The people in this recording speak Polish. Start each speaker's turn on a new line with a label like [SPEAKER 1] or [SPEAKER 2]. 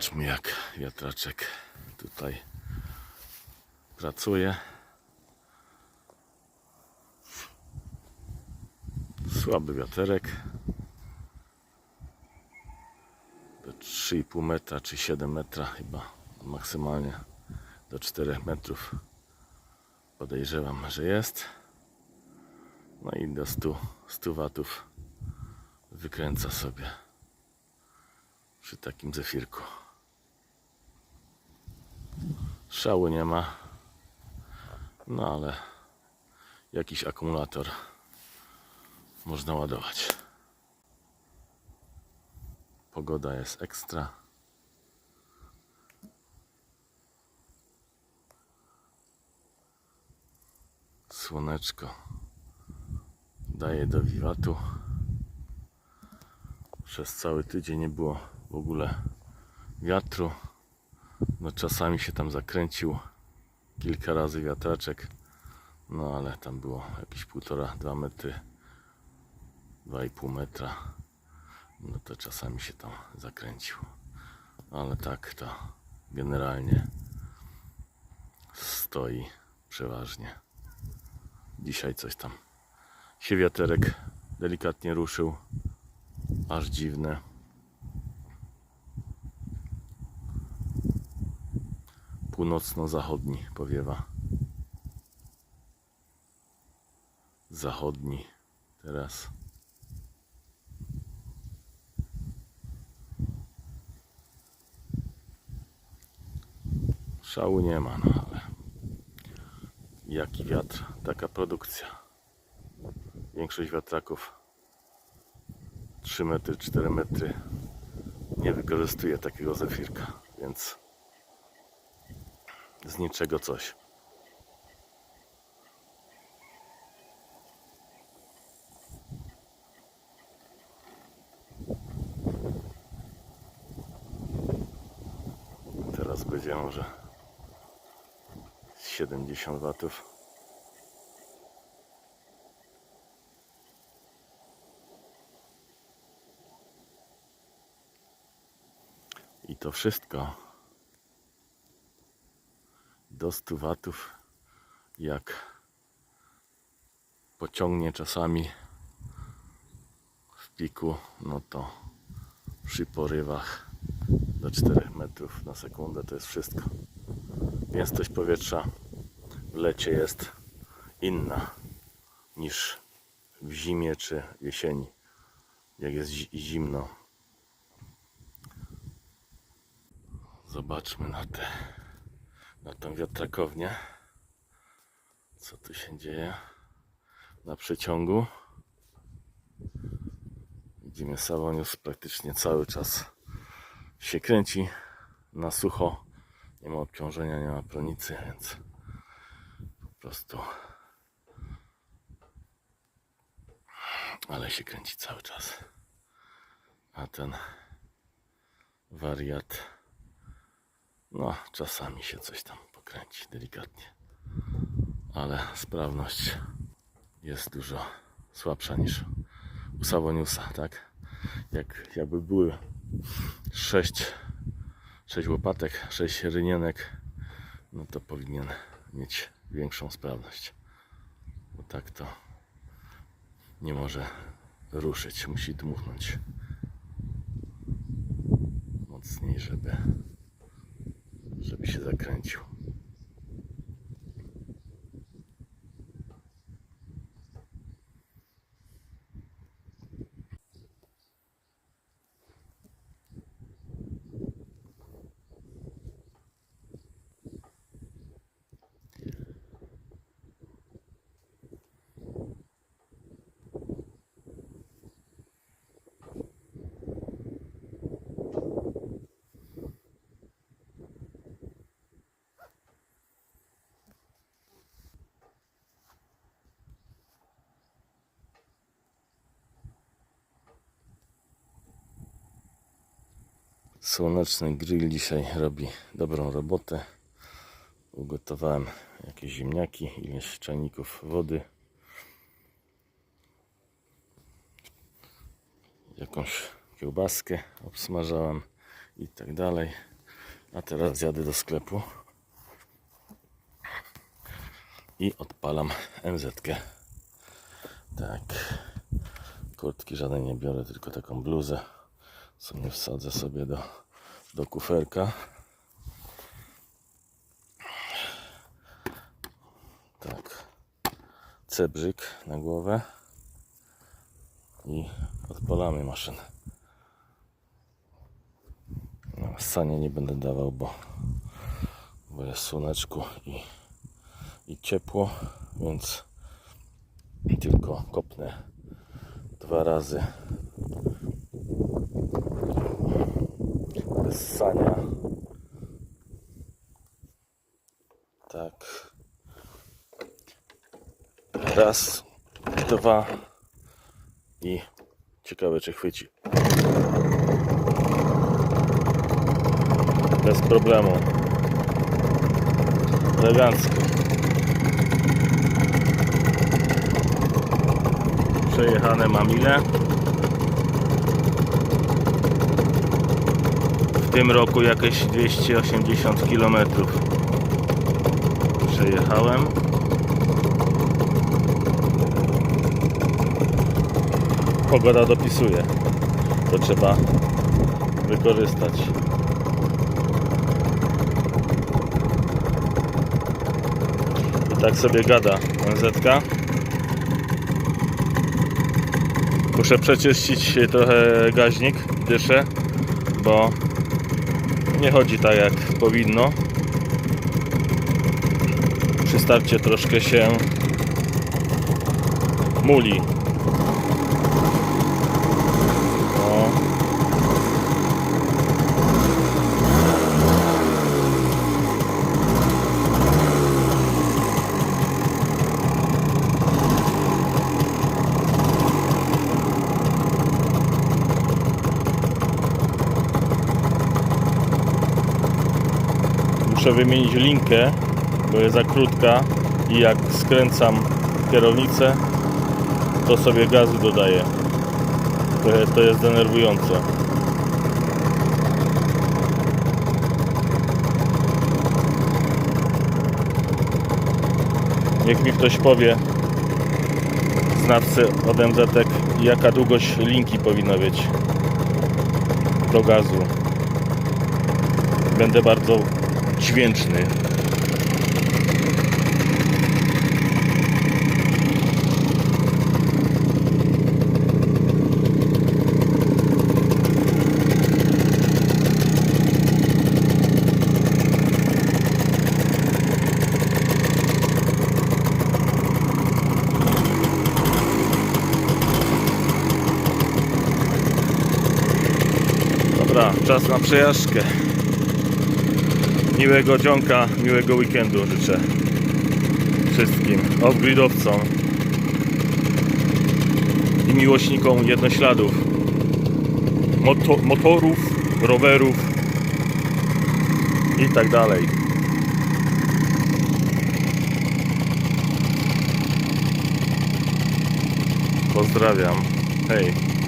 [SPEAKER 1] Zobaczmy jak wiatraczek tutaj pracuje. Słaby wiaterek. Do 3,5 metra czy 7 metra chyba maksymalnie do 4 metrów podejrzewam, że jest. No i do 100, 100 watów wykręca sobie przy takim zefirku. Szału nie ma, no ale jakiś akumulator można ładować. Pogoda jest ekstra. Słoneczko daje do wiwatu. Przez cały tydzień nie było w ogóle wiatru. No czasami się tam zakręcił kilka razy wiatraczek. No ale tam było jakieś półtora, dwa metry, dwa i pół metra. No to czasami się tam zakręcił. Ale tak to generalnie stoi przeważnie. Dzisiaj coś tam się wiaterek delikatnie ruszył. Aż dziwne. Północno-zachodni powiewa. Zachodni teraz. Szału nie ma, no ale jaki wiatr, taka produkcja. Większość wiatraków 3 metry, 4 metry nie wykorzystuje takiego zefirka, więc z niczego coś. Teraz będzie może 70 watów. I to wszystko do 100 watów jak pociągnie czasami w piku, no to przy porywach do 4 metrów na sekundę to jest wszystko. Gęstość powietrza w lecie jest inna niż w zimie czy jesieni, jak jest zi- zimno. Zobaczmy na tę na tą wiatrakownię. Co tu się dzieje na przeciągu. Widzimy Savonius praktycznie cały czas się kręci na sucho. Nie ma obciążenia, nie ma pronicy, więc po prostu ale się kręci cały czas. A ten wariat no, czasami się coś tam pokręci delikatnie, ale sprawność jest dużo słabsza niż u Savoniusa, tak? Jak, jakby były 6, 6 łopatek, 6 rynionek, no to powinien mieć większą sprawność. Bo tak to nie może ruszyć, musi dmuchnąć mocniej, żeby żeby się zakręcił. Słoneczny grill dzisiaj robi dobrą robotę. Ugotowałem jakieś ziemniaki, ileś czajników wody. Jakąś kiełbaskę obsmażałem i tak dalej. A teraz jadę do sklepu i odpalam MZ. -kę. Tak. Kurtki żadnej nie biorę, tylko taką bluzę. Sobie wsadzę sobie do, do kuferka. Tak. Cebrzyk na głowę i odpalamy maszynę. No, sanie nie będę dawał, bo, bo jest słoneczku i, i ciepło, więc tylko kopnę dwa razy bez sania. Tak. Raz, dwa i ciekawe czy chwyci. Bez problemu. Elegancko. Przejechane mam W tym roku jakieś 280 km przejechałem. Pogoda dopisuje. To trzeba wykorzystać. I tak sobie gada NZK. Muszę przeczyścić trochę gaźnik, dyszę, bo nie chodzi tak jak powinno. Przy starcie troszkę się muli. Muszę wymienić linkę, bo jest za krótka i jak skręcam kierownicę, to sobie gazu dodaję. Trochę to jest denerwujące. Niech mi ktoś powie, znawcy od MZ, jaka długość linki powinna być do gazu. Będę bardzo dźwięczny. Dobra, czas na przejażdżkę. Miłego dzionka, miłego weekendu życzę wszystkim off-gridowcom i miłośnikom jednośladów, moto motorów, rowerów i tak dalej. Pozdrawiam. Hej.